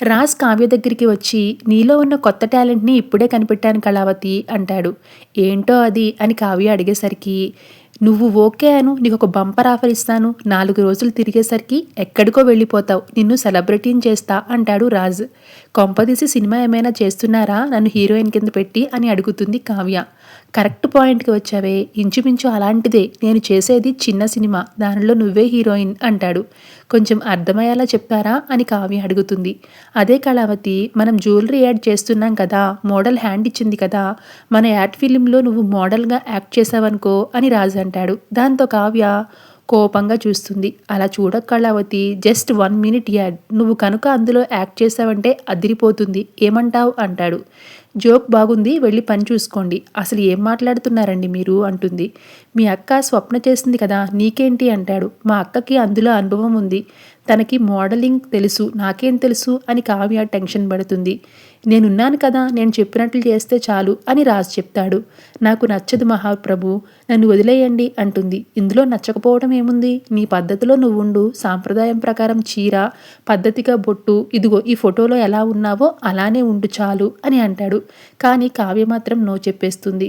రాజ్ కావ్య దగ్గరికి వచ్చి నీలో ఉన్న కొత్త టాలెంట్ని ఇప్పుడే కనిపెట్టాను కళావతి అంటాడు. ఏంటో అది అని కావ్య అడిగేసరికి నువ్వు ఓకే అను నీకు ఒక బంపర్ ఆఫర్ ఇస్తాను. నాలుగు రోజులు తిరిగేసరికి ఎక్కడికో వెళ్ళిపోతావు. నిన్ను సెలబ్రిటీని చేస్తా అంటాడు రాజ్. కొంపదీసి సినిమా ఏమైనా చేస్తున్నారా? నన్ను హీరోయిన్ కింద పెట్టి అని అడుగుతుంది కావ్య. కరెక్ట్ పాయింట్కి వచ్చావే. ఇంచుమించు అలాంటిదే. నేను చేసేది చిన్న సినిమా. దానిలో నువ్వే హీరోయిన్ అంటాడు. కొంచెం అర్థమయ్యేలా చెప్పారా? అని కావ్య అడుగుతుంది. అదే కళావతి మనం జ్యువెలరీ యాడ్ చేస్తున్నాం కదా. మోడల్ హ్యాండ్ ఇచ్చింది కదా. మన యాడ్ ఫిలింలో నువ్వు మోడల్గా యాక్ట్ చేసావనుకో అని రాజు అంటాడు. దాంతో కావ్య కోపంగా చూస్తుంది. అలా చూడక Kalavathi just one minute ad. నువ్వు కనుక అందులో యాక్ట్ చేసావంటే అదిరిపోతుంది. ఏమంటావు? అంటాడు. జోక్ బాగుంది వెళ్ళి పని చూసుకోండి. అసలు ఏం మాట్లాడుతున్నారండి మీరు? అంటుంది. మీ అక్క స్వప్న చేసింది కదా నీకేంటి అంటాడు. మా అక్కకి అందులో అనుభవం ఉంది. తనకి మోడలింగ్ తెలుసు నాకేం తెలుసు అని కావ్య టెన్షన్ పడుతుంది. నేనున్నాను కదా నేను చెప్పినట్లు చేస్తే చాలు అని రాజు చెప్తాడు. నాకు నచ్చదు మహాప్రభు నన్ను వదిలేయండి అంటుంది. ఇందులో నచ్చకపోవడం ఏముంది? నీ పద్ధతిలో నువ్వు ఉండు సాంప్రదాయం ప్రకారం చీర పద్ధతిగా బొట్టు ఇదిగో ఈ ఫోటోలో ఎలా ఉన్నావో అలానే ఉండు చాలు అని అంటాడు. కానీ కావ్య మాత్రం నో చెప్పేస్తుంది.